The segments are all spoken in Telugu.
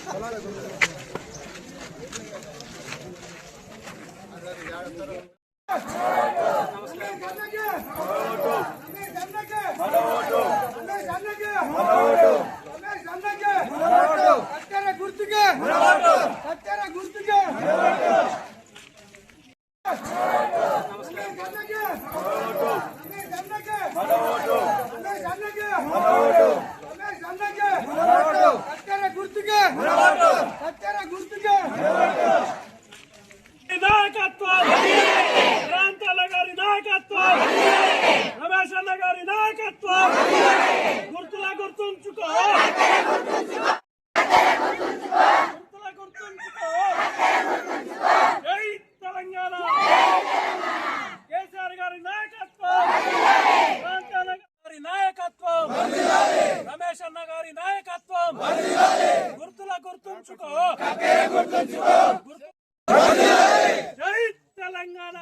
Thank you. రమేష్ గారి నాయకత్వం. గుర్తులా గుర్తుంచుకో గుర్తులా గుర్తుంచుకో జై తెలంగాణ కేసీఆర్ గారి నాయకత్వం ప్రాంతాల గారి నాయకత్వం రమేష్ అన్న గారి నాయకత్వం గుర్తులా గుర్తుంచుకో గుర్తు జై తెలంగాణ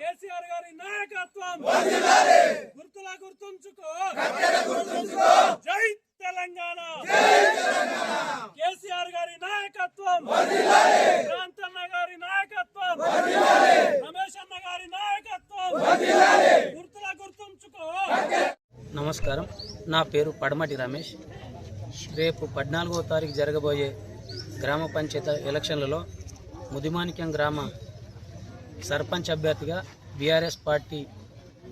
కేసీఆర్ గారి నాయకత్వం గుర్తులా గుర్తుంచుకో! జై తెలంగాణ! కేసీఆర్ గారి నాయకత్వం! ప్రాంతన్న గారి నాయకత్వం! రమేష్ అన్న గారి నాయకత్వం! గుర్తులా గుర్తుంచుకో! నమస్కారం. నా పేరు పడమటి రమేష్. రేపు పద్నాలుగో తారీఖు జరగబోయే గ్రామ పంచాయతీ ఎలక్షన్లలో ముదిమాణిక్యం గ్రామ సర్పంచ్ అభ్యర్థిగా బీఆర్ఎస్ పార్టీ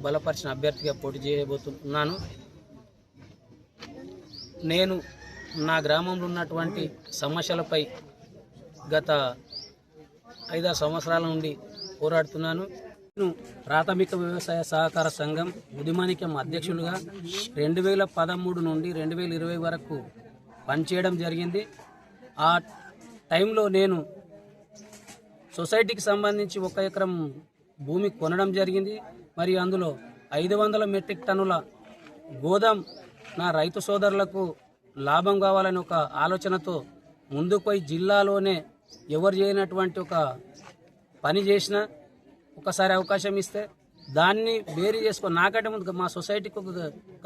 బలపరిచిన అభ్యర్థిగా పోటీ చేయబోతున్నాను. నేను నా గ్రామంలో ఉన్నటువంటి సమస్యలపై గత ఐదారు సంవత్సరాల నుండి పోరాడుతున్నాను. నేను ప్రాథమిక వ్యవసాయ సహకార సంఘం ఉదిమానిక్యం అధ్యక్షులుగా రెండు వేల పదమూడు నుండి రెండు వేల ఇరవై వరకు పనిచేయడం జరిగింది. ఆ టైంలో నేను సొసైటీకి సంబంధించి ఒక ఎకరం భూమి కొనడం జరిగింది. మరియు అందులో ఐదు వందల మెట్రిక్ టన్నుల గోదాం నా రైతు సోదరులకు లాభం కావాలని ఒక ఆలోచనతో ముందుకు పోయి జిల్లాలోనే ఎవరు చేయనటువంటి ఒక పని చేసిన ఒకసారి అవకాశం ఇస్తే దాన్ని వేరు చేసుకో. నాకంటే ముందు మా సొసైటీకి ఒక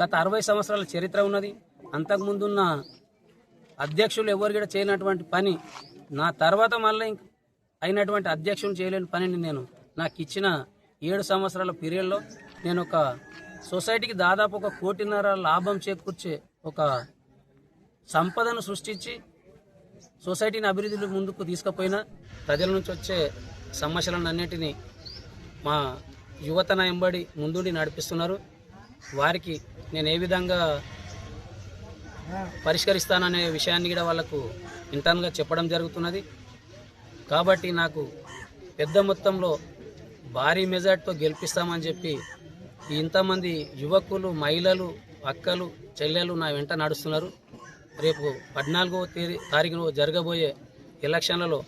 గత అరవై సంవత్సరాల చరిత్ర ఉన్నది. అంతకుముందున్న అధ్యక్షులు ఎవరు కూడా చేయనటువంటి పని నా తర్వాత మళ్ళీ అయినటువంటి అధ్యక్షులు చేయలేని పనిని నేను నాకు ఇచ్చిన ఏడు సంవత్సరాల పీరియడ్లో నేను ఒక సొసైటీకి దాదాపు ఒక కోటిన్నర లాభం చేకూర్చే ఒక సంపదను సృష్టించి సొసైటీని అభివృద్ధిలో ముందుకు తీసుకుపోయిన ప్రజల నుంచి వచ్చే సమస్యలను మా యువతన ఎంబడి ముందుండి నడిపిస్తున్నారు. వారికి నేను ఏ విధంగా పరిష్కరిస్తాననే విషయాన్ని కూడా వాళ్ళకు ఇంటర్న్గా చెప్పడం జరుగుతున్నది. కాబట్టి నాకు పెద్ద మొత్తంలో భారీ మెజార్టీతో గెలిపిస్తామని చెప్పి ఇంతమంది యువకులు మహిళలు అక్కలు చెల్లెలు నా వెంట నడుస్తున్నారు. రేపు పద్నాలుగవ తేదీ తారీఖున జరగబోయే ఎలక్షన్లలో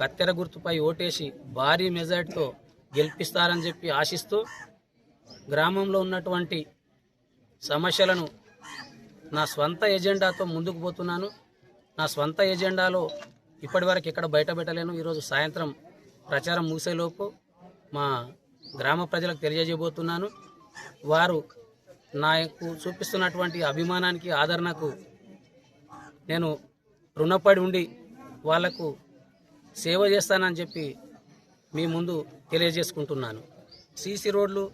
కత్తెర గుర్తుపై ఓటేసి భారీ మెజార్టీతో గెలిపిస్తారని చెప్పి ఆశిస్తూ గ్రామంలో ఉన్నటువంటి సమస్యలను నా స్వంత ఎజెండాతో ముందుకు పోతున్నాను. నా స్వంత ఎజెండాలో ఇప్పటివరకు ఎక్కడ బయట పెట్టలేను ఈరోజు సాయంత్రం ప్రచారం ముగిసేలోపు మా గ్రామ ప్రజలకు తెలియజేయబోతున్నాను. వారు నాకు చూపిస్తున్నటువంటి అభిమానానికి ఆదరణకు నేను రుణపడి ఉండి వాళ్ళకు సేవ చేస్తానని చెప్పి మీ ముందు తెలియజేసుకుంటున్నాను. సీసీ రోడ్లు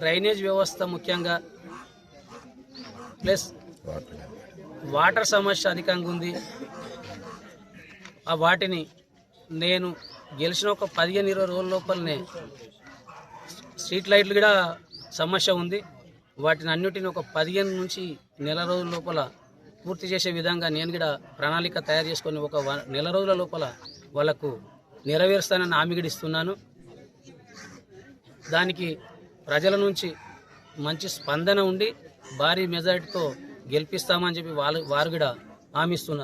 డ్రైనేజ్ వ్యవస్థ ముఖ్యంగా ప్లస్ వాటర్ సమస్య అధికంగా ఉంది. ఆ వాటిని నేను గెలిచిన ఒక పదిహేను ఇరవై రోజుల లోపలనే స్ట్రీట్ లైట్లు కూడా సమస్య ఉంది. వాటిని అన్నిటిని ఒక పదిహేను నుంచి నెల రోజుల లోపల పూర్తి చేసే విధంగా నేను కూడా ప్రణాళిక తయారు చేసుకొని ఒక వ- నెల రోజుల లోపల వాళ్ళకు నెరవేరుస్తానని హామీ ఇస్తున్నాను. దానికి ప్రజల నుంచి మంచి స్పందన ఉండి భారీ మెజార్టీతో గెలిపిస్తామని చెప్పి వాళ్ళు వారు కూడా హామీ ఇస్తున్నారు.